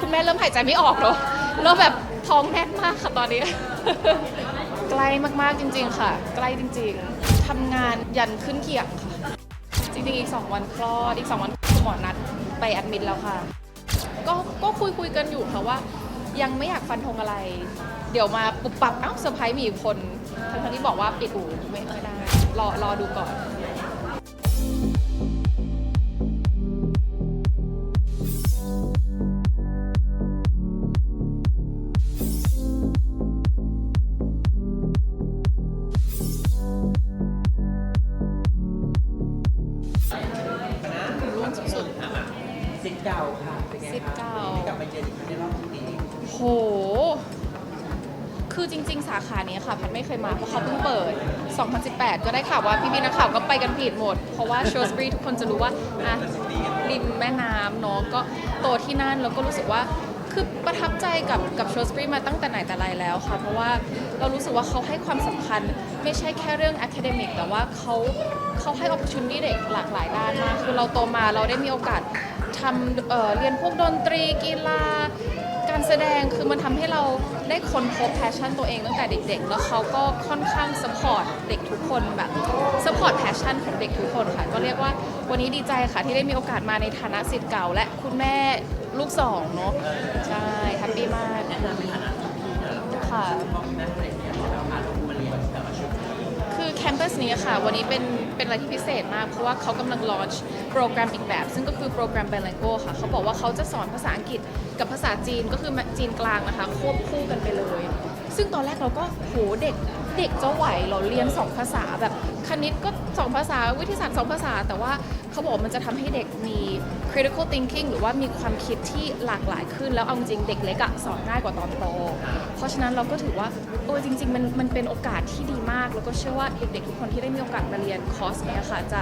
คุณแม่เริ่มหายใจไม่ออกแล้วแล้วแบบท้องแน่นมากค่ะตอนนี้ ใกล้มากๆจริง ๆ ค่ะ ใกล้จริง ๆทำงานยันขึ้นเกียงค่ะ จริงๆ อีก 2 วันคลอดอีก 2 วันคุณหมอนัดไปแอดมิดแล้วค่ะ ก็ก็คุยคุยกันอยู่ค่ะว่า ยังไม่อยากฟันธงอะไร เดี๋ยวมาปุบปับเอ้าเซอร์ไพรส์มีอีกคนทั้งๆที่บอกว่าปิดอูไม่ไม่ได้รอรอดูก่อน ริง ๆ สาขานี้ค่ะแพทย์ไม่เคยมาเพราะเขาเพิ่งเปิด 2018 ก็ได้ข่าวว่าพี่ๆนักข่าวก็ไปกันผิดหมด เพราะว่าโชสบรีทุกคนจะรู้ว่าอะริมแม่น้ำเนาะก็โตที่นั่นแล้วก็รู้สึกว่าคือประทับใจกับกับโชสบรีมาตั้งแต่ไหนแต่ไรแล้วค่ะ เพราะว่าเรารู้สึกว่าเขาให้ความสำคัญไม่ใช่แค่เรื่อง academic แต่ว่าเขาเขาให้ opportunity เด็กหลากหลายด้านมากคือเราโตมาเราได้มีโอกาสทำเอ่อเรียนพวกดนตรีกีฬา ดงคือมันทำให้เราได้ค้นพบแพชชั่นตัวเองตั้งแต่เด็ก ๆ แล้วเขาก็ค่อนข้างสปอร์ตเด็กทุกคนแบบสปอร์ตแพชชั่นของเด็กทุกคนค่ะ ก็เรียกว่าวันนี้ดีใจค่ะที่ได้มีโอกาสมาในฐานะสิทธิ์เก่า และคุณแม่ลูกสองเนาะใช่แฮปปี้มากค่ะ สนี้ค่ะ วันนี้เป็นเป็นอะไรที่พิเศษมาก เพราะว่าเขากำลังลอนช์โปรแกรมอีกแบบ ซึ่งก็คือโปรแกรม bilingual ค่ะ เขาบอกว่าเขาจะสอนภาษาอังกฤษกับภาษาจีนก็คือจีนกลางนะคะควบคู่กันไปเลย ซึ่งตอนแรกเราก็โหเด็ก เด็กจะไหวเหราเรียน2ภาษาแบบคณิตก็2ภาษาวิทยาศาสตร์2ภาษา แต่ว่าเขาบอกว่ามันจะทำให้เด็กมี critical thinking หรือว่ามีความคิดที่หลากหลายขึ้น แล้วเอาจริงๆเด็กเล็กอะสอนง่ายกว่าตอนโต เพราะฉะนั้นเราก็ถือว่าเออจริง ๆ มันมันเป็นโอกาสที่ดีมาก แล้วก็เชื่อว่าเด็กๆทุกคนที่ได้มีโอกาสมาเรียนคอร์สเนี้ยค่ะจะ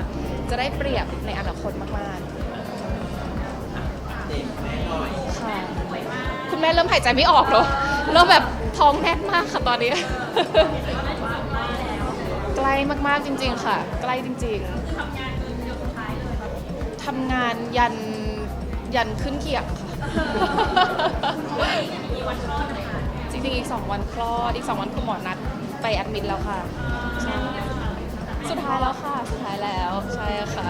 จะได้เปรียบในอนาคตมากๆค่ะคุณแม่เริ่มหายใจไม่ออกแล้วเริ่มแบบ ท้องแน่นมากค่ะตอนนี้ ใกล้มากๆจริง ๆ ค่ะ ใกล้จริง ๆทำงานยันยันขึ้นเกียงค่ะ จริงๆ อีก 2 วันคลอด อีก 2 วันคุณหมอนัดไปแอดมิดแล้วค่ะใช่สุดท้ายแล้วค่ะ สุดท้ายแล้ว ใช่ค่ะ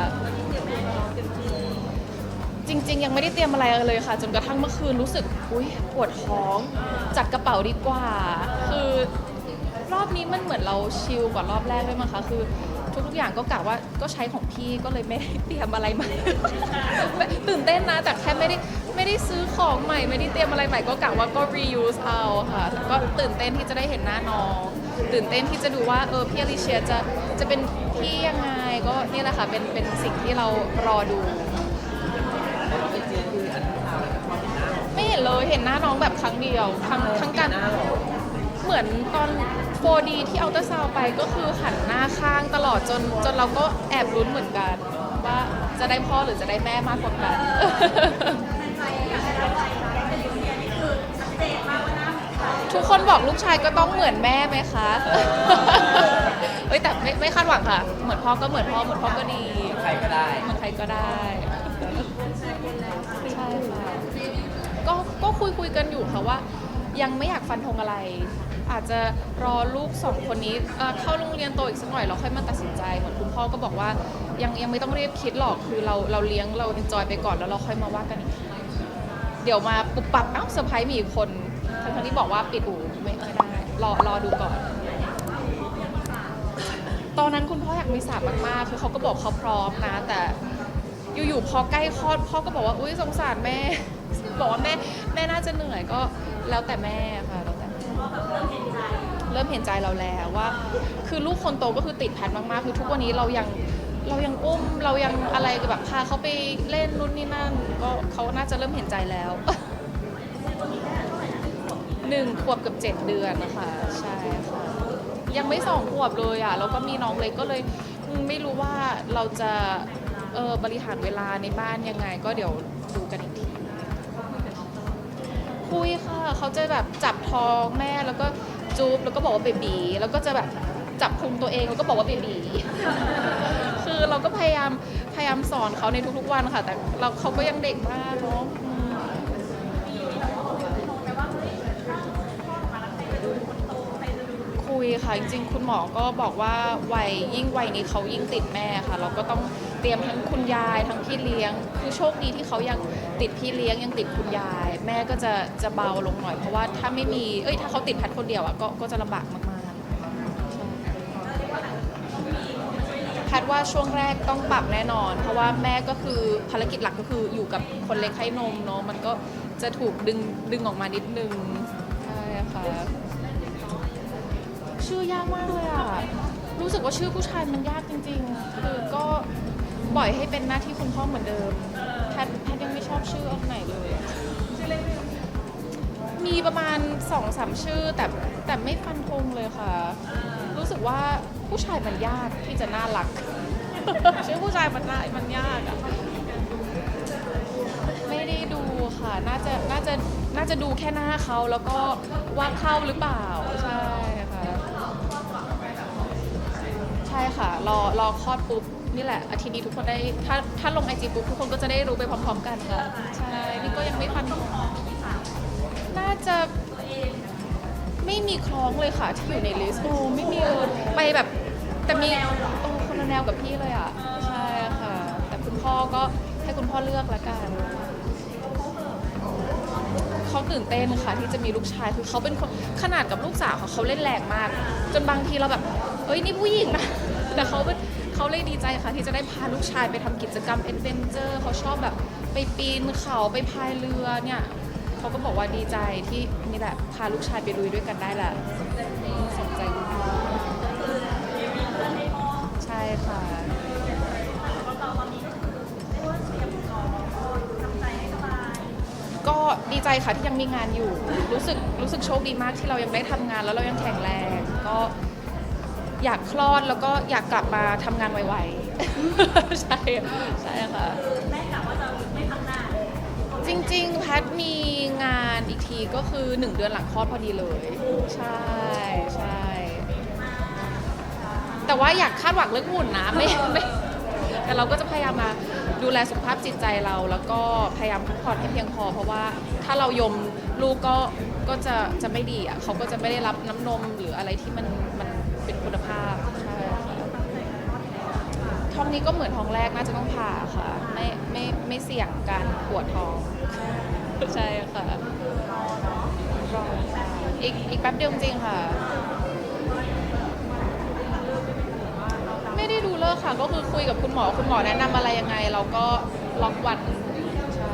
จริง ๆ ยังไม่ได้เตรียมอะไรเลยค่ะ จนกระทั่งเมื่อคืนรู้สึกอุ้ยปวดท้องจัดกระเป๋าดีกว่า คือรอบนี้มันเหมือนเราชิลกว่ารอบแรกด้วยมั้งคะคือ ทุกๆอย่างก็กะว่าก็ใช้ของพี่ก็เลยไม่ได้เตรียมอะไรมา ตื่นเต้นนะแต่แค่ไม่ได้ไม่ได้ซื้อของใหม่ ไม่ได้เตรียมอะไรใหม่ก็กะว่าก็ reuse เอาค่ะ ก็ตื่นเต้นที่จะได้เห็นหน้าน้อง ตื่นเต้นที่จะดูว่าเออพี่อลิเชียจะจะเป็นพี่ยังไงก็นี่แหละค่ะเป็นเป็นสิ่งที่เรารอดู เห็นเลย เห็นหน้าน้องแบบครั้งเดียวทั้งทั้งการหน้าหรอเหมือนตอน 4D ที่เอาเตอร์ซาวไปก็คือหันหน้าข้างตลอดจนจนเราก็แอบลุ้นเหมือนกัน ว่าจะได้พ่อหรือจะได้แม่มากกว่ากันทุกคนบอกลูกชายก็ต้องเหมือนแม่ไหมคะเฮ้ยแต่ไม่ไม่คาดหวังค่ะ เหมือนพ่อก็เหมือนพ่อเหมือนพ่อก็ดี ใครก็ได้ เหมือนใครก็ได้ คุยคุยกันอยู่ค่ะว่า ยังไม่อยากฟันธงอะไร อาจจะรอลูกสองคนนี้เอ่อเข้าโรงเรียนโตอีกสักหน่อยเราค่อยมาตัดสินใจเหมือนคุณพ่อก็บอกว่ายังยังไม่ต้องรีบคิดหรอกคือเราเราเลี้ยงเราเอนจอยไปก่อนแล้วเราค่อยมาว่ากันอีกทีเดี๋ยวมาปุบปับเอ้าเซอร์ไพรส์มีอีกคนทั้งๆที่บอกว่าปิดอู่ไม่ไม่ได้รอรอดูก่อน ตอนนั้นคุณพ่ออยากมีสามมากๆ คือเขาก็บอกเขาพร้อมนะ แต่อยู่ๆพอใกล้คลอดพ่อก็บอกว่า อุ้ยสงสารแม่ บอกว่าแม่แม่น่าจะเหนื่อยก็แล้วแต่แม่ค่ะแล้วแต่แม่เริ่มเห็นใจเราแล้วว่า คือลูกคนโตก็คือติดแพทมากๆ คือทุกวันนี้เรายังเรายังอุ้มเรายังอะไรแบบพาเขาไปเล่นนู่นนี่นั่น ก็เขาน่าจะเริ่มเห็นใจแล้วหนึ่งขวบกับเจ็ดเดือนนะคะใช่ค่ะยังไม่สองขวบเลยอะแล้วก็มีน้องเล็กก็เลยไม่รู้ว่าเราจะเออบริหารเวลาในบ้านยังไง ก็เดี๋ยวดูกันอีกที คุยค่ะ เขาจะแบบจับท้องแม่แล้วก็จูบแล้วก็บอกว่าเบบีแล้วก็จะแบบจับคุมตัวเองแล้วก็บอกว่าเบบีคือเราก็พยายามพยายามสอนเขาในทุกๆวันค่ะ แต่เราเขาก็ยังเด็กมากเนาะ ค่ะ จริงๆ คุณหมอก็บอกว่าวัยยิ่งวัยนี้เขายิ่งติดแม่ค่ะ เราก็ต้องเตรียมทั้งคุณยายทั้งพี่เลี้ยง คือโชคดีที่เขายังติดพี่เลี้ยงยังติดคุณยาย แม่ก็จะจะเบาลงหน่อยเพราะว่าถ้าไม่มีเอ้ยถ้าเขาติดแพทคนเดียวอะก็ก็จะลำบากมากๆแพทว่าช่วงแรกต้องปรับแน่นอน เพราะว่าแม่ก็คือภารกิจหลักก็คืออยู่กับคนเล็กให้นมเนาะมันก็จะถูกดึงดึงออกมานิดนึงใช่ค่ะ ชื่อยากมากเลยอะ รู้สึกว่าชื่อผู้ชายมันยากจริงๆ คือก็ปล่อยให้เป็นหน้าที่คุณพ่อเหมือนเดิมแพทแพทยังไม่ชอบชื่ออันไหนเลยอะมีประมาณสองสามชื่อแต่แต่ไม่ฟันธงเลยค่ะ รู้สึกว่าผู้ชายมันยากที่จะน่ารัก ชื่อผู้ชายมันน่ามันยากอะไม่ได้ดูค่ะ น่าจะน่าจะน่าจะดูแค่หน้าเขาแล้วก็ว่าเข้าหรือเปล่าใช่ ช่ค่ะ รอรอคลอดปุ๊บนี่แหละอาทิตย์นี้ทุกคนได้ถ้าถ้าลงไอจีปุ๊บทุกคนก็จะได้รู้ไปพร้อมๆกันค่ะใช่นี่ก็ยังไม่ฟันธงน่าจะไม่มีคล้องเลยค่ะ ที่อยู่ในลิสต์โอ้ไม่มีเลยไปแบบแต่มีโอ้คนละแนวกับพี่เลยอะใช่ค่ะ แต่คุณพ่อก็ให้คุณพ่อเลือกละกันเขาตื่นเต้นค่ะที่จะมีลูกชายคือเขาเป็นคนขนาดกับลูกสาวเขาเขาเล่นแรงมาก จนบางทีเราแบบ เอ้ยนี่ผู้หญิงนะ แต่เขาเขาเลยดีใจค่ะ ที่จะได้พาลูกชายไปทำกิจกรรมเอ็ดเวนเจอร์เขาชอบแบบไปปีนเขาไปพายเรือเนี่ยเขาก็บอกว่าดีใจที่นี่แหละพาลูกชายไปลุยด้วยกันได้แหละสนใจคุณพ่อใช่ค่ะ ก็ดีใจค่ะที่ยังมีงานอยู่ รู้สึกรู้สึกโชคดีมากที่เรายังได้ทำงานแล้วเรายังแข็งแรง ก็ อยากคลอดแล้วก็อยากกลับมาทำงานไวๆ ใช่ใช่ค่ะ แม่กะว่าจะไม่ทำงานจริงๆ แพทมีงานอีกทีก็คือ 1 เดือนหลังคลอดพอดีเลย ใช่ใช่แต่ว่าอยากคาดหวังเรื่องหุ่นนะไม่ไม่แต่เราก็จะพยายามมาดูแลสุขภาพจิตใจเรา แล้วก็พยายามพักผ่อนให้เพียงพอ เพราะว่าถ้าเรายมลูกก็ก็จะจะไม่ดีอะเขาก็จะไม่ได้รับน้ำนมหรืออะไรที่มันมันเป็น องนี้ก็เหมือนท้องแรกน่าจะต้องผ่าค่ะ ไม่ไม่ไม่เสี่ยงการปวดท้อง ใช่ค่ะรออีกอีกแป๊บเดียวจริงค่ะ ไม่ได้ดูเลิกค่ะ ก็คือคุยกับคุณหมอคุณหมอแนะนำอะไรยังไง เราก็ล็อกวันใช่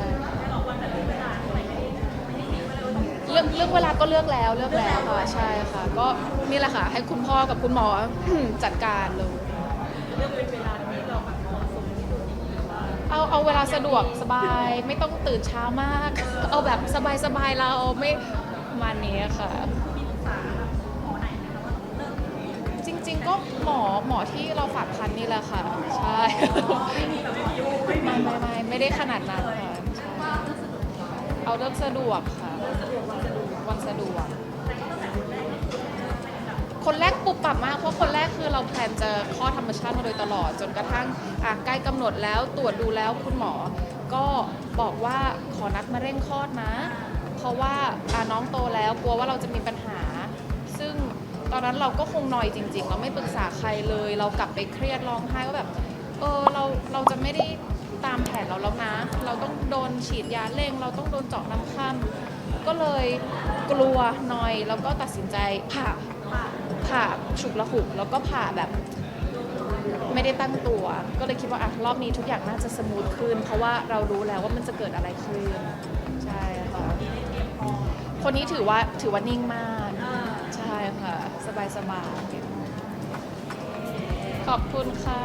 เรื่องเรื่องเวลาก็เลือกแล้วเลือกแล้วค่ะใช่ค่ะ ก็นี่แหละค่ะ ให้คุณพ่อกับคุณหมอจัดการเลยเอา เอาเอาเวลาสะดวกสบายไม่ต้องตื่นเช้ามาก เอาแบบสบายสบายๆเราไม่ประมาณนี้ค่ะ จริง ๆ ก็หมอหมอที่เราฝากคันนี่แหละค่ะ ใช่ไม่ไม่ไม่ไม่ได้ขนาดนั้นค่ะใช่เอาเรื่องสะดวกค่ะวันสะดวก คนแรกปุบปรับมากเพราะคนแรกคือเราแพลนจะคลอดธรรมชาติมาโดยตลอด จนกระทั่งอะใกล้กำหนดแล้วตรวจดูแล้วคุณหมอ ก็บอกว่าขอนัดมาเร่งคลอดนะ เพราะว่าอะน้องโตแล้วกลัวว่าเราจะมีปัญหา ซึ่งตอนนั้นเราก็คงนอยจริง ๆ เราไม่ปรึกษาใครเลย เรากลับไปเครียดร้องไห้ว่าแบบเออเราเราจะไม่ได้ตามแผนเราแล้วนะ เราต้องโดนฉีดยาเร่ง เราต้องโดนเจาะน้ำค่ำก็เลยกลัวนอยแล้วก็ตัดสินใจผ่า ผ่าฉุกละหุกแล้วก็ผ่าแบบไม่ได้ตั้งตัว ก็เลยคิดว่าอะรอบนี้ทุกอย่างน่าจะสมูทขึ้น เพราะว่าเรารู้แล้วว่ามันจะเกิดอะไรขึ้น ใช่ค่ะ คนนี้ถือว่าถือว่านิ่งมาก ใช่ค่ะ สบายสบายขอบคุณค่ะ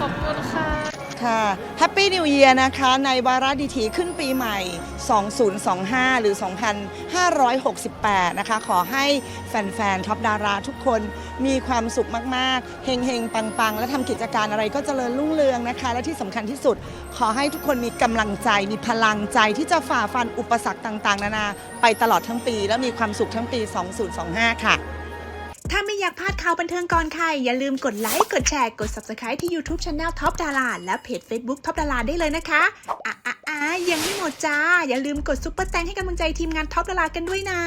ขอบคุณค่ะ ค่ะแฮปปี้นิว e ย r นะคะในวาระดีถีขึ้นปีใหม่ 2025 หรือ 2568 นะคะ ขอให้แฟนๆ ท็อปดาราทุกคนมีความสุขมากๆ เฮงๆ ปังๆ และทำกิจการอะไรก็เจริญรุ่งเรืองนะคะ และที่สำคัญที่สุด ขอให้ทุกคนมีกำลังใจ มีพลังใจที่จะฝ่าฟันอุปสรรคต่างๆ นานา ไปตลอดทั้งปี และมีความสุขทั้งปี 2025 ค่ะถ้าไม่ อยากพลาดข่าวบันเทิงก่อนใคร อย่าลืมกดไลค์ กดแชร์ กด Subscribe ที่ YouTube Channel Top ดาราและเพจ Facebook Top ดาราได้เลยนะคะอะอะอะยังไม่หมดจ้า อย่าลืมกดซุปเปอร์แตงให้กำลังใจทีมงาน Top ดารากันด้วยนะ